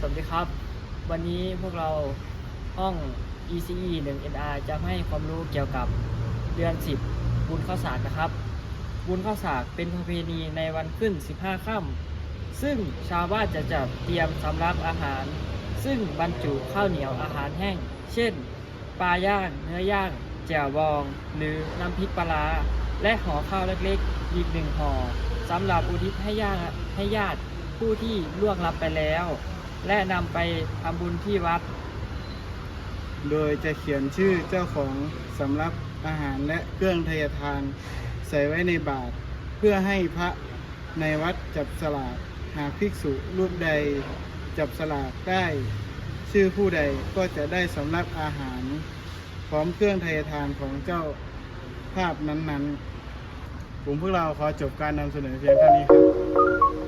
สวัสดีครับ วันนี้พวกเราห้อง ECE 1 NR จะให้ความรู้เกี่ยวกับเดือน 10 บุญข้าวสากนะครับ บุญข้าวสากเป็นประเพณีในวันขึ้น 15 ค่ำซึ่งชาวบ้านจะจัดเตรียมสำรับอาหาร ซึ่งบรรจุข้าวเหนียวอาหารแห้ง เช่น ปลาย่าง เนื้อย่าง แจ่วบอง หรือน้ำพริกปลาร้าและห่อข้าวเล็กๆ อีกหนึ่งห่อสำหรับอุทิศให้ญาติให้ญาติผู้ที่ล่วงลับไปแล้ว และนำไปทำบุญที่วัด โดยจะเขียนชื่อเจ้าของสำรับอาหารและเครื่องทยทาน ใส่ไว้ในบาตรเพื่อให้พระในวัดจับสลากหากภิกษุรูปใดจับสลากได้ ชื่อผู้ใดก็จะได้สำรับอาหาร พร้อมเครื่องทยทานของเจ้าภาพนั้นๆผมพวกเราขอจบการนำเสนอเพียงเท่านี้ครับ